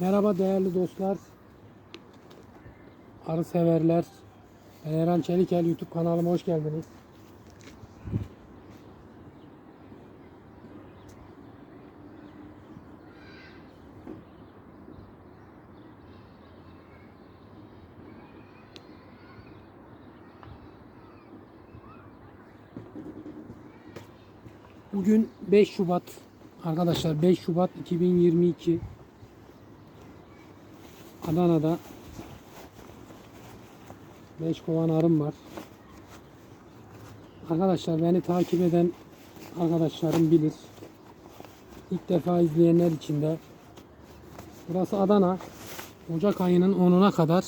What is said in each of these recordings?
Merhaba değerli dostlar. Arı severler. Ben Eren Çelikel YouTube kanalıma hoş geldiniz. Bugün 5 Şubat arkadaşlar 5 Şubat 2022 Adana'da 5 kovan arım var. Arkadaşlar beni takip eden arkadaşlarım bilir. İlk defa izleyenler için de burası Adana. Ocak ayının 10'una kadar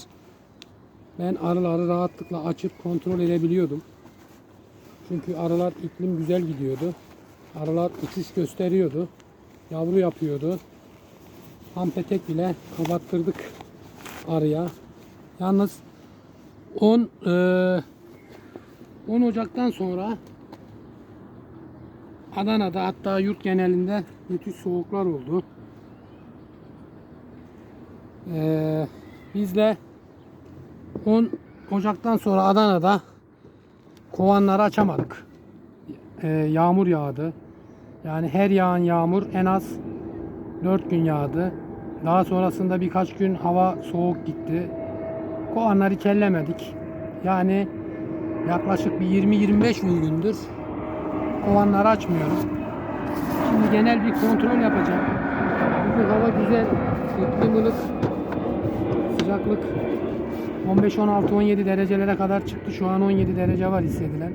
ben arıları rahatlıkla açıp kontrol edebiliyordum. Çünkü arılar iklim güzel gidiyordu. Arılar uçuş gösteriyordu. Yavru yapıyordu. Ham petek bile kapattırdık arıya. Yalnız 10 eee, 10 Ocak'tan sonra Adana'da hatta yurt genelinde müthiş soğuklar oldu. Eee biz de 10 Ocak'tan sonra Adana'da kovanları açamadık. Eee, yağmur yağdı. Yani her yağan yağmur en az 4 gün yağdı. Daha sonrasında birkaç gün hava soğuk gitti. Kovanları kellemedik. Yani yaklaşık bir 20-25 gündür kovanları açmıyorum. Şimdi genel bir kontrol yapacağım. Bugün hava güzel. İklim ılık. Sıcaklık 15, 16, 17 derecelere kadar çıktı. Şu an 17 derece var hissedilen.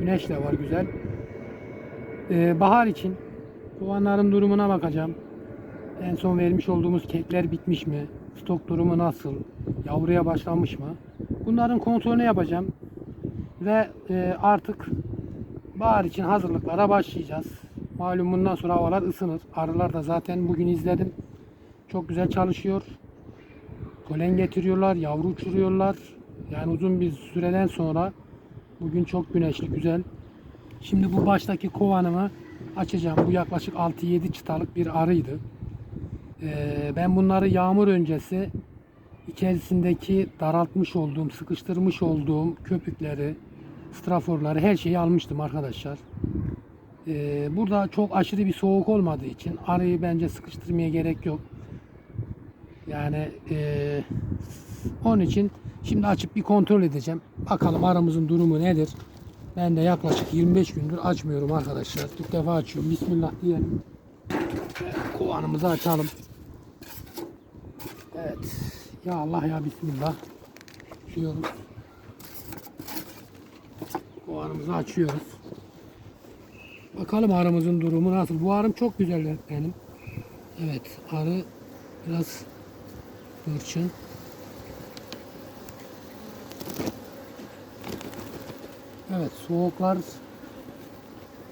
Güneş de var güzel. Ee, bahar için kovanların durumuna bakacağım. En son vermiş olduğumuz kekler bitmiş mi? Stok durumu nasıl? Yavruya başlamış mı? Bunların kontrolünü yapacağım. Ve e, artık bahar için hazırlıklara başlayacağız. Malum bundan sonra havalar ısınır. Arılar da zaten bugün izledim. Çok güzel çalışıyor. Polen getiriyorlar, yavru uçuruyorlar. Yani uzun bir süreden sonra bugün çok güneşli, güzel. Şimdi bu baştaki kovanımı açacağım. Bu yaklaşık 6-7 çıtalık bir arıydı. Ee, ben bunları yağmur öncesi içerisindeki daraltmış olduğum, sıkıştırmış olduğum köpükleri, straforları her şeyi almıştım arkadaşlar. Ee, burada çok aşırı bir soğuk olmadığı için arıyı bence sıkıştırmaya gerek yok. Yani eee, onun için şimdi açıp bir kontrol edeceğim. Bakalım aramızın durumu nedir? Ben de yaklaşık 25 gündür açmıyorum arkadaşlar. İlk defa açıyorum. Bismillah diyelim. Kovanımızı açalım. Evet. Ya Allah ya Bismillah. Açıyoruz. Kovanımızı açıyoruz. Bakalım arımızın durumu nasıl. Bu arım çok güzel benim. Evet. Arı biraz hırçın. Evet soğuklar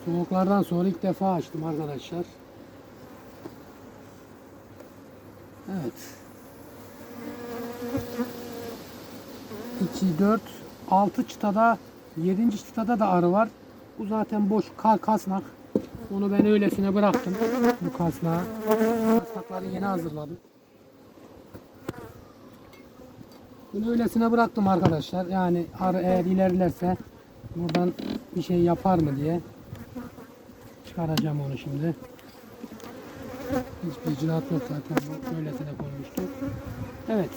soğuklardan sonra ilk defa açtım arkadaşlar. Evet. 2 4 6 çıtada 7. çıtada da arı var. Bu zaten boş ka- kasnak. Onu ben öylesine bıraktım. Bu kasnağı. Kasnakları yeni hazırladım. Bunu öylesine bıraktım arkadaşlar. Yani arı eğer ilerlerse buradan bir şey yapar mı diye çıkaracağım onu şimdi. Hiçbir icraat yok zaten. Öylesine konmuştu. Evet.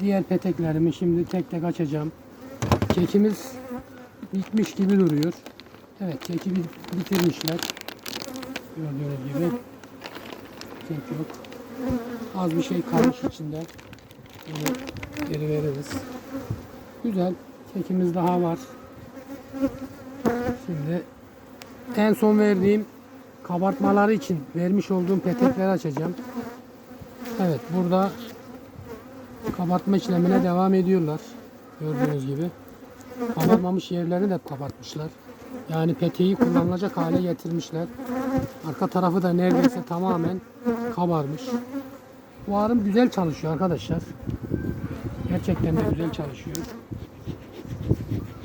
Diğer peteklerimi şimdi tek tek açacağım. Kekimiz bitmiş gibi duruyor. Evet keki bi- bitirmişler. Gördüğünüz gibi. Kek yok. Az bir şey kalmış içinde. Bunu geri veririz. Güzel. Kekimiz daha var. Şimdi en son verdiğim kabartmaları için vermiş olduğum petekleri açacağım. Evet burada kabartma işlemine devam ediyorlar. Gördüğünüz gibi. Kabarmamış yerlerini de kabartmışlar. Yani peteği kullanılacak hale getirmişler. Arka tarafı da neredeyse tamamen kabarmış. Bu arım güzel çalışıyor arkadaşlar. Gerçekten de güzel çalışıyor.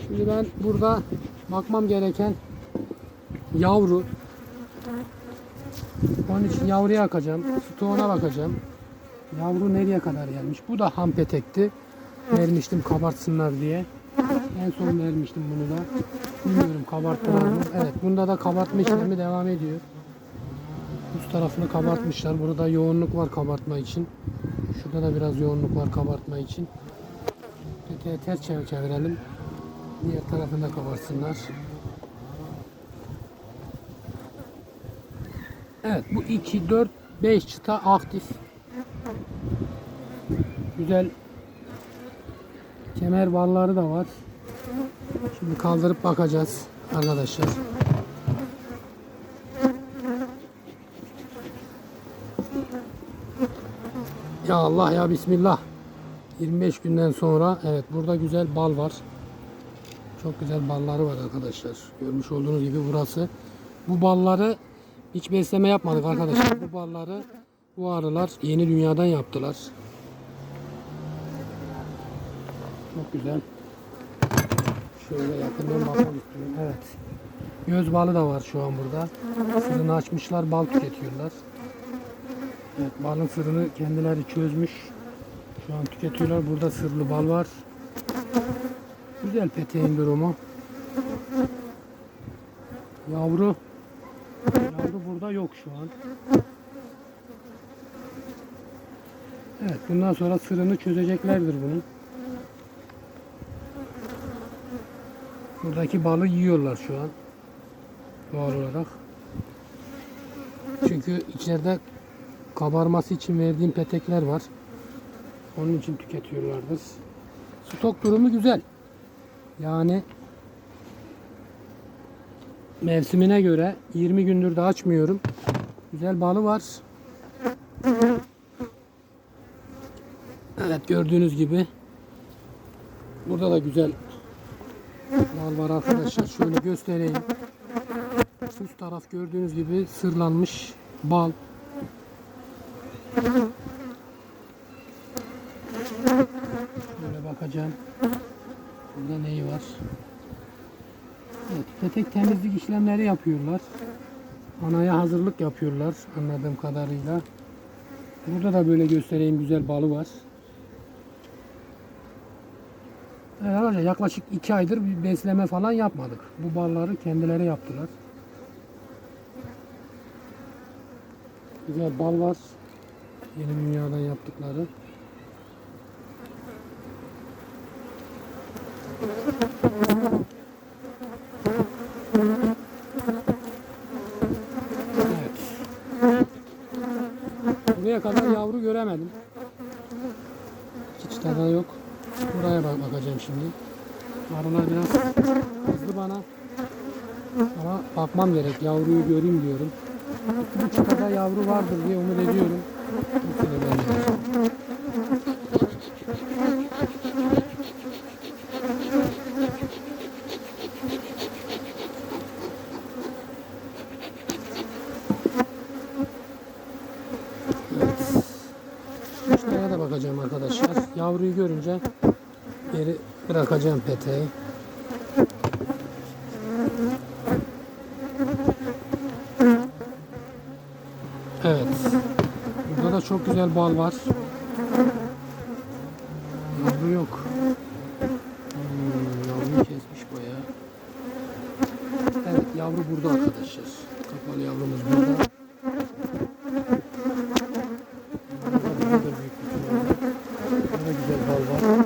Şimdi ben burada bakmam gereken yavru. Onun için yavruya bakacağım. Stoğuna bakacağım. Yavru nereye kadar gelmiş? Bu da ham petekti. Vermiştim kabartsınlar diye. En son vermiştim bunu da. Bilmiyorum kabarttılar mı? Evet bunda da kabartma işlemi devam ediyor. Üst tarafını kabartmışlar. Burada yoğunluk var kabartma için. Şurada da biraz yoğunluk var kabartma için. Peteği ters çevir çevirelim. Diğer tarafını da kabartsınlar. Evet bu 2, 4, 5 çıta aktif. Güzel kemer balları da var. Şimdi kaldırıp bakacağız arkadaşlar. Ya Allah ya Bismillah. 25 günden sonra evet burada güzel bal var. Çok güzel balları var arkadaşlar. Görmüş olduğunuz gibi burası. Bu balları hiç besleme yapmadık arkadaşlar. Bu balları bu arılar yeni dünyadan yaptılar. Çok güzel. Şöyle yakından bakmak istiyorum. Evet. Göz balı da var şu an burada. Sırrını açmışlar, bal tüketiyorlar. Evet, balın sırrını kendileri çözmüş. Şu an tüketiyorlar. Burada sırlı bal var. Güzel peteğin durumu. Yavru. Yavru burada yok şu an. Evet, bundan sonra sırrını çözeceklerdir bunun. Buradaki balı yiyorlar şu an. Doğal olarak. Çünkü içeride kabarması için verdiğim petekler var. Onun için tüketiyorlardır. Stok durumu güzel. Yani mevsimine göre 20 gündür de açmıyorum. Güzel balı var. Gördüğünüz gibi burada da güzel bal var arkadaşlar. Şöyle göstereyim. Üst taraf gördüğünüz gibi sırlanmış bal. Şöyle bakacağım. Burada neyi var? Evet, petek temizlik işlemleri yapıyorlar. Anaya hazırlık yapıyorlar anladığım kadarıyla. Burada da böyle göstereyim güzel balı var. Arkadaşlar yaklaşık iki aydır bir besleme falan yapmadık. Bu balları kendileri yaptılar. Güzel bal var. Yeni dünyadan yaptıkları. Evet. Buraya kadar yavru göremedim. Hiç tada yok. Buraya bak bakacağım şimdi. Arılar biraz hızlı bana. Ama bakmam gerek. Yavruyu göreyim diyorum. Bu çıtada yavru vardır diye umut ediyorum. Bu sene bence. Evet. Kuşlara da bakacağım arkadaşlar. Yavruyu görünce geri bırakacağım peteği. Evet. Burada da çok güzel bal var. Yavru yok. Hmm, yavruyu kesmiş bayağı. Evet yavru burada arkadaşlar. Kapalı yavrumuz burada. Burada da büyük bir kutu var. Burada güzel bal var.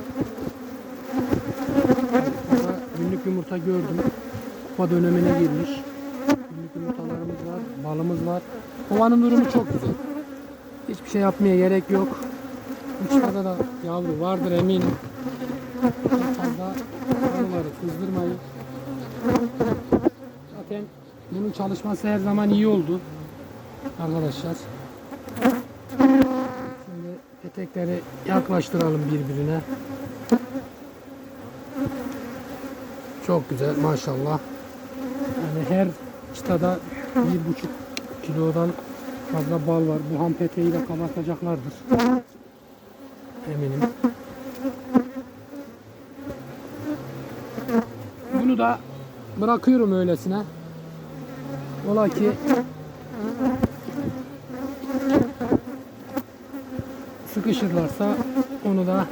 Evet, Burada günlük yumurta gördüm. Kupa dönemine girmiş. Günlük yumurtalarımız var. Balımız var. Kovanın durumu çok güzel. Hiçbir şey yapmaya gerek yok. Uçlarda da yavru vardır eminim. Çok fazla arıları kızdırmayın. Zaten bunun çalışması her zaman iyi oldu. Arkadaşlar. Şimdi petekleri yaklaştıralım birbirine. Çok güzel maşallah. Her çıtada bir buçuk kilodan fazla bal var. Bu ham peteği de kapatacaklardır. Eminim. Bunu da bırakıyorum öylesine. Ola ki sıkışırlarsa onu da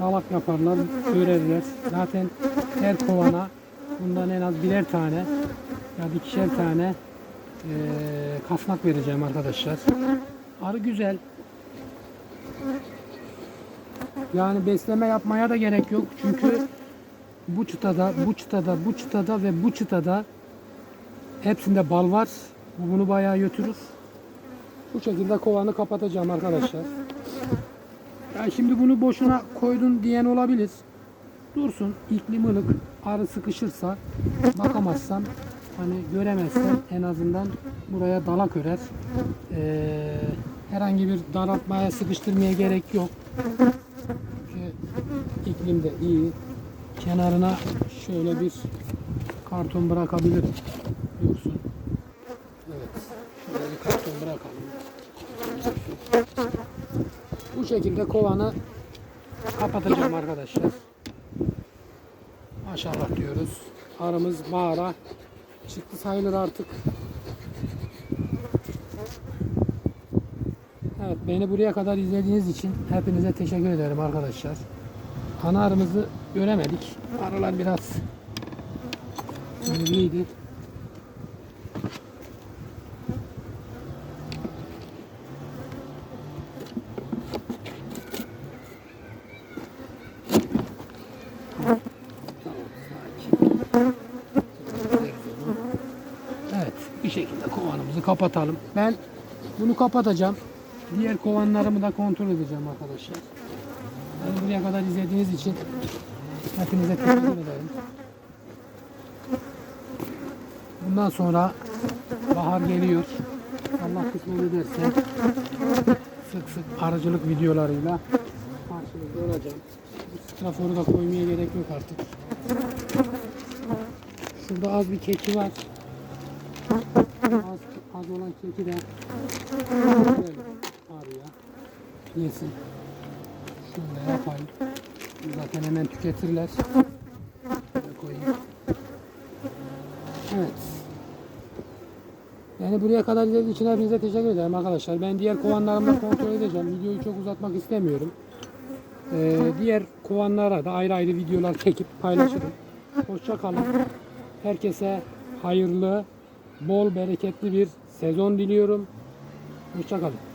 dalak yaparlar, örerler. Zaten her kovana bundan en az birer tane ya da ikişer tane eee kasnak vereceğim arkadaşlar. Arı güzel. Yani besleme yapmaya da gerek yok. Çünkü bu çıtada, bu çıtada, bu çıtada ve bu çıtada hepsinde bal var. Bu bunu bayağı götürür. Bu şekilde kovanı kapatacağım arkadaşlar. Ya şimdi bunu boşuna koydun diyen olabilir. Dursun, iklim ılık, arı sıkışırsa, bakamazsam, hani göremezsem en azından buraya dalak örer. Ee, herhangi bir daraltmaya, sıkıştırmaya gerek yok. Çünkü iklim de iyi. Kenarına şöyle bir karton bırakabilirim. Dursun. Evet. Şöyle bir karton bırakalım. Bu şekilde kovanı kapatacağım arkadaşlar. Maşallah diyoruz. Arımız mağara çıktı sayılır artık. Evet beni buraya kadar izlediğiniz için hepinize teşekkür ederim arkadaşlar. Ana arımızı göremedik. Arılar biraz sinirliydi. Bir şekilde kovanımızı kapatalım. Ben bunu kapatacağım. Diğer kovanlarımı da kontrol edeceğim arkadaşlar. Beni buraya kadar izlediğiniz için hepinize teşekkür ederim. Bundan sonra bahar geliyor. Allah kısmet ederse sık sık arıcılık videolarıyla karşınızda olacağım. Straforu da koymaya gerek yok artık. Şurada az bir keki var. Az, olan keki de şöyle arıya yesin. Şöyle yapayım. Zaten hemen tüketirler. Şöyle koyayım. Evet. Beni buraya kadar izlediğiniz için hepinize teşekkür ederim arkadaşlar. Ben diğer kovanlarımda kontrol edeceğim. Videoyu çok uzatmak istemiyorum. Ee, diğer kovanlara da ayrı ayrı videolar çekip paylaşırım. Hoşça kalın. Herkese hayırlı, bol bereketli bir sezon diliyorum. Hoşça kalın.